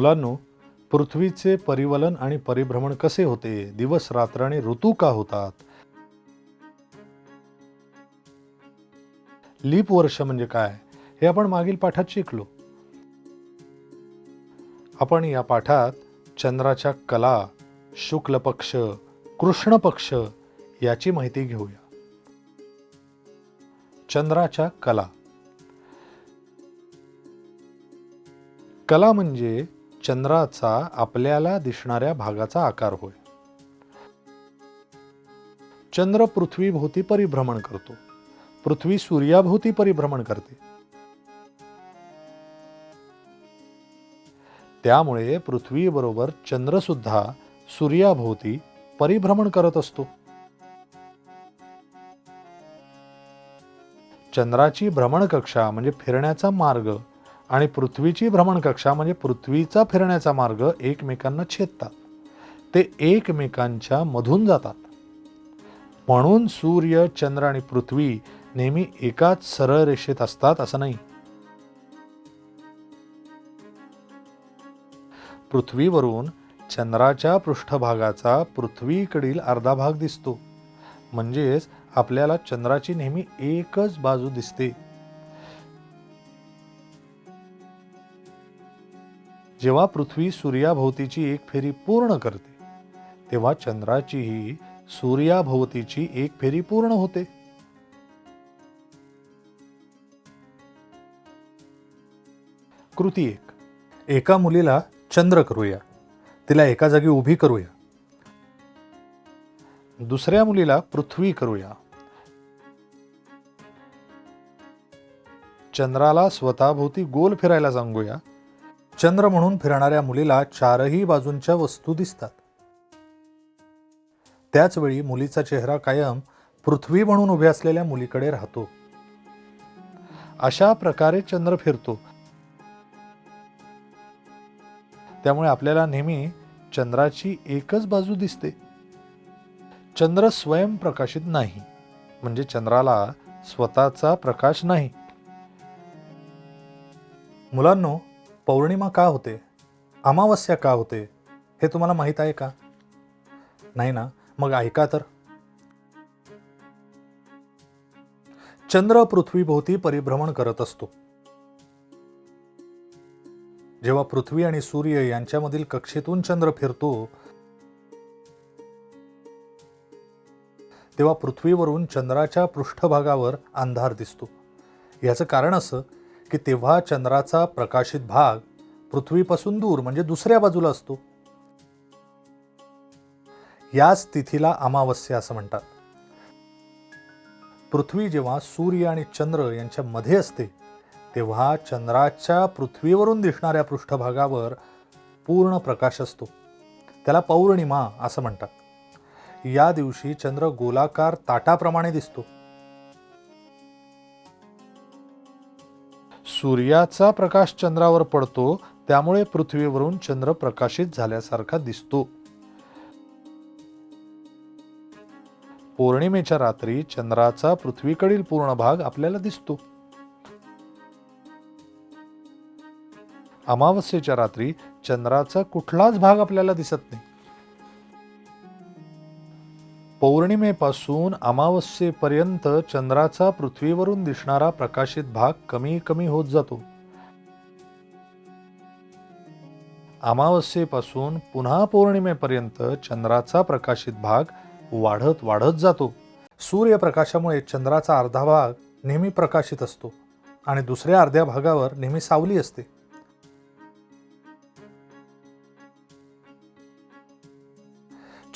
मुलांनो पृथ्वीचे परिवलन आणि परिभ्रमण कसे होते? दिवस रात्र आणि ऋतू का होतात? लीप वर्ष म्हणजे काय? हे आपण मागील पाठात शिकलो. आपण या पाठात चंद्राच्या कला शुक्ल पक्ष कृष्ण पक्ष याची माहिती घेऊया. चंद्राच्या कला. कला म्हणजे चंद्राचा आपल्याला दिसणाऱ्या भागाचा आकार होय. चंद्र पृथ्वीभोवती परिभ्रमण करतो. पृथ्वी सूर्याभोवती परिभ्रमण करते. त्यामुळे पृथ्वीबरोबर चंद्र सुद्धा सूर्याभोवती परिभ्रमण करत असतो. चंद्राची भ्रमणकक्षा म्हणजे फिरण्याचा मार्ग आणि पृथ्वीची भ्रमणकक्षा म्हणजे पृथ्वीचा फिरण्याचा मार्ग एकमेकांना छेदतात. ते एकमेकांच्या मधून जातात. म्हणून सूर्य चंद्र आणि पृथ्वी नेहमी एकाच सरळ रेषेत असतात असं नाही. पृथ्वीवरून चंद्राच्या पृष्ठभागाचा पृथ्वीकडील अर्धा भाग दिसतो. म्हणजेच आपल्याला चंद्राची नेहमी एकच बाजू दिसते. जेव्हा पृथ्वी सूर्याभोवतीची एक फेरी पूर्ण करते तेव्हा चंद्राचीही सूर्याभोवतीची एक फेरी पूर्ण होते. कृती एक. एका मुलीला चंद्र करूया. तिला एका जागी उभी करूया. दुसऱ्या मुलीला पृथ्वी करूया. चंद्राला स्वतःभोवती गोल फिरायला सांगूया. चंद्र म्हणून फिरणाऱ्या मुलीला चारही बाजूंच्या वस्तू दिसतात. त्याचवेळी मुलीचा चेहरा कायम पृथ्वी म्हणून उभे असलेल्या मुलीकडे राहतो. अशा प्रकारे चंद्र फिरतो. त्यामुळे आपल्याला नेहमी चंद्राची एकच बाजू दिसते. चंद्र स्वयंप्रकाशित नाही. म्हणजे चंद्राला स्वतःचा प्रकाश नाही. मुलांनो पौर्णिमा का होते? अमावस्या का होते? हे तुम्हाला माहीत आहे का? नाही ना? मग ऐका तर. चंद्र पृथ्वीभोवती परिभ्रमण करत असतो. जेव्हा पृथ्वी आणि सूर्य यांच्यामधील कक्षेतून चंद्र फिरतो तेव्हा पृथ्वीवरून चंद्राच्या पृष्ठभागावर अंधार दिसतो. याचं कारण असं की तेव्हा चंद्राचा प्रकाशित भाग पृथ्वीपासून दूर म्हणजे दुसऱ्या बाजूला असतो. याच तिथीला अमावस्या असं म्हणतात. पृथ्वी जेव्हा सूर्य आणि चंद्र यांच्या मध्ये असते तेव्हा चंद्राच्या पृथ्वीवरून दिसणाऱ्या पृष्ठभागावर पूर्ण प्रकाश असतो. त्याला पौर्णिमा असं म्हणतात. या दिवशी चंद्र गोलाकार ताटाप्रमाणे दिसतो. सूर्याचा प्रकाश चंद्रावर पडतो त्यामुळे पृथ्वीवरून चंद्र प्रकाशित झाल्यासारखा दिसतो. पौर्णिमेच्या रात्री चंद्राचा पृथ्वीकडील पूर्ण भाग आपल्याला दिसतो. अमावस्येच्या रात्री चंद्राचा कुठलाच भाग आपल्याला दिसत नाही. पौर्णिमेपासून अमावस्येपर्यंत चंद्राचा पृथ्वीवरून दिसणारा प्रकाशित भाग कमी कमी होत जातो. अमावस्येपासून पुन्हा पौर्णिमेपर्यंत चंद्राचा प्रकाशित भाग वाढत वाढत जातो. सूर्यप्रकाशामुळे चंद्राचा अर्धा भाग नेहमी प्रकाशित असतो आणि दुसऱ्या अर्ध्या भागावर नेहमी सावली असते.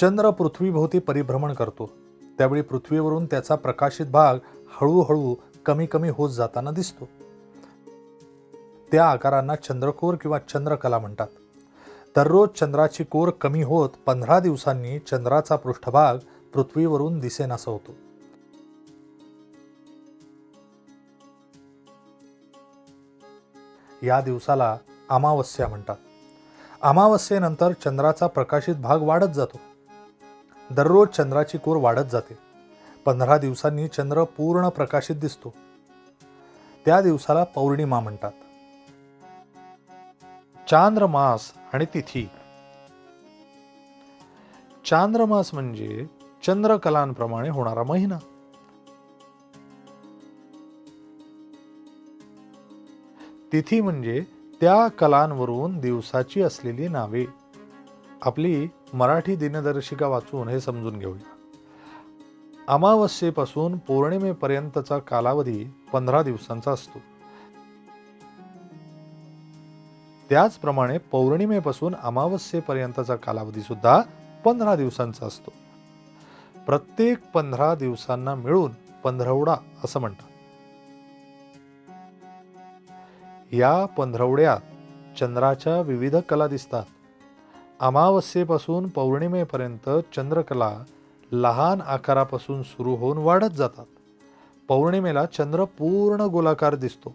चंद्र पृथ्वीभोवती परिभ्रमण करतो. त्यावेळी पृथ्वीवरून त्याचा प्रकाशित भाग हळूहळू कमी कमी होत जाताना दिसतो. त्या आकारांना चंद्रकोर किंवा चंद्रकला म्हणतात. दररोज चंद्राची कोर कमी होत पंधरा दिवसांनी चंद्राचा पृष्ठभाग पृथ्वीवरून दिसेनासा होतो या दिवसाला अमावस्या म्हणतात. अमावस्येनंतर चंद्राचा प्रकाशित भाग वाढत जातो. दररोज चंद्राची कोर वाढत जाते. पंधरा दिवसांनी चंद्र पूर्ण प्रकाशित दिसतो. त्या दिवसाला पौर्णिमा म्हणतात. चांद्रमास आणि तिथी. चांद्रमास म्हणजे चंद्रकलांप्रमाणे होणारा महिना. तिथी म्हणजे त्या कलांवरून दिवसाची असलेली नावे. आपली मराठी दिनदर्शिका वाचून हे समजून घेऊया. अमावस्येपासून पौर्णिमेपर्यंतचा कालावधी पंधरा दिवसांचा असतो. त्याचप्रमाणे पौर्णिमेपासून अमावस्येपर्यंतचा कालावधी सुद्धा पंधरा दिवसांचा असतो. प्रत्येक पंधरा दिवसांना मिळून पंधरवडा असं म्हणतात. या पंधरवड्यात चंद्राच्या विविध कला दिसतात. अमावस्येपासून पौर्णिमेपर्यंत चंद्रकला लहान आकारापासून सुरू होऊन वाढत जातात. पौर्णिमेला चंद्र पूर्ण गोलाकार दिसतो.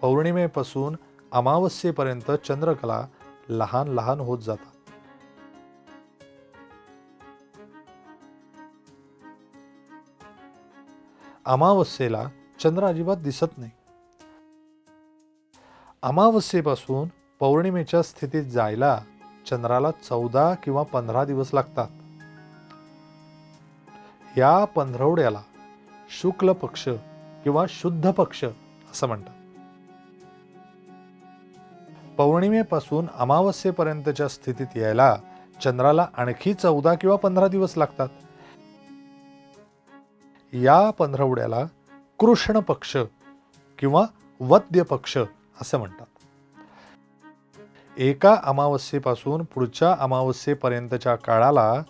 पौर्णिमेपासून अमावस्येपर्यंत चंद्रकला लहान लहान होत जातात. अमावस्येला चंद्र अजिबात दिसत नाही. अमावस्येपासून पौर्णिमेच्या स्थितीत जायला चंद्राला चौदा किंवा पंधरा दिवस लागतात. या पंधरवड्याला शुक्ल पक्ष किंवा शुद्ध पक्ष असं म्हणतात. पौर्णिमेपासून अमावस्येपर्यंतच्या स्थितीत यायला चंद्राला आणखी चौदा किंवा पंधरा दिवस लागतात. या पंधरवड्याला कृष्ण पक्ष किंवा वद्य पक्ष असं म्हणतात. एका अमावस्येपासून पुढच्या अमावस्येपर्यंतच्या काळाला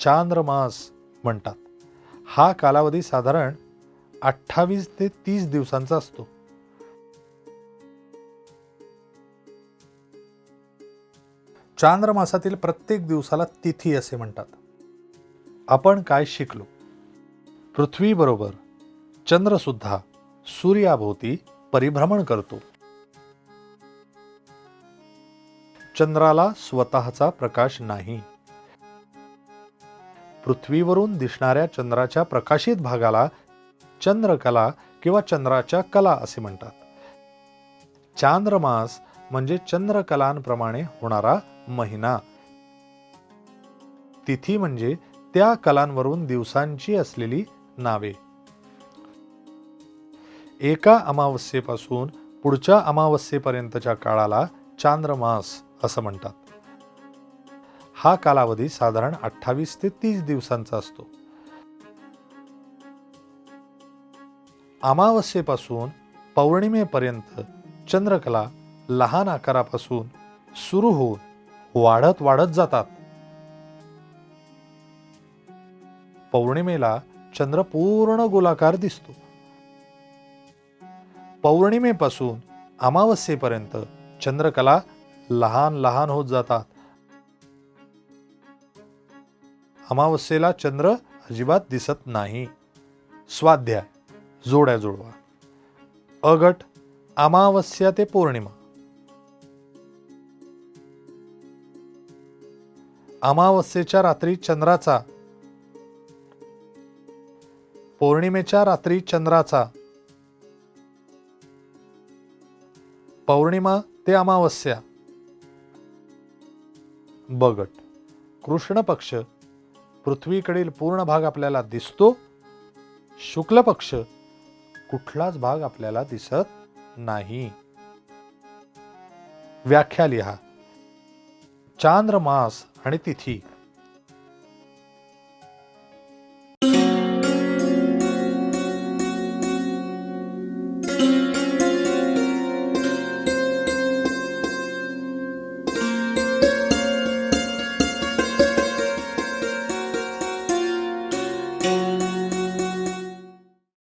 चांद्रमास म्हणतात. हा कालावधी साधारण अठ्ठावीस ते तीस दिवसांचा असतो. चांद्रमासातील प्रत्येक दिवसाला तिथी असे म्हणतात. आपण काय शिकलो? पृथ्वीबरोबर चंद्रसुद्धा सूर्याभोवती परिभ्रमण करतो. चंद्राला स्वतःचा प्रकाश नाही. पृथ्वीवरून दिसणाऱ्या चंद्राच्या प्रकाशित भागाला चंद्रकला किंवा चंद्राच्या कला असे म्हणतात. चांद्रमास म्हणजे चंद्रकलांप्रमाणे होणारा महिना. तिथी म्हणजे त्या कलांवरून दिवसांची असलेली नावे. एका अमावस्येपासून पुढच्या अमावस्येपर्यंतच्या काळाला चांद्रमास असं म्हणतात. हा कालावधी साधारण अठ्ठावीस ते तीस दिवसांचा असतो. अमावस्येपासून पौर्णिमेपर्यंत चंद्रकला लहान आकारापासून सुरू होऊन वाढत वाढत जातात. पौर्णिमेला चंद्र पूर्ण गोलाकार दिसतो. पौर्णिमेपासून अमावस्येपर्यंत चंद्रकला लहान लहान होत जातात. अमावस्येला चंद्र अजिबात दिसत नाही. स्वाध्याय जोड्या जोडवा अगट अमावस्या ते पौर्णिमा. अमावस्येच्या रात्री चंद्राचा पौर्णिमेच्या रात्री चंद्राचा. पौर्णिमा ते अमावस्या. बगट. कृष्ण पक्ष पृथ्वीकडील पूर्ण भाग आपल्याला दिसतो. शुक्ल पक्ष कुठलाच भाग आपल्याला दिसत नाही. व्याख्या लिहा. चांद्रमास आणि तिथी.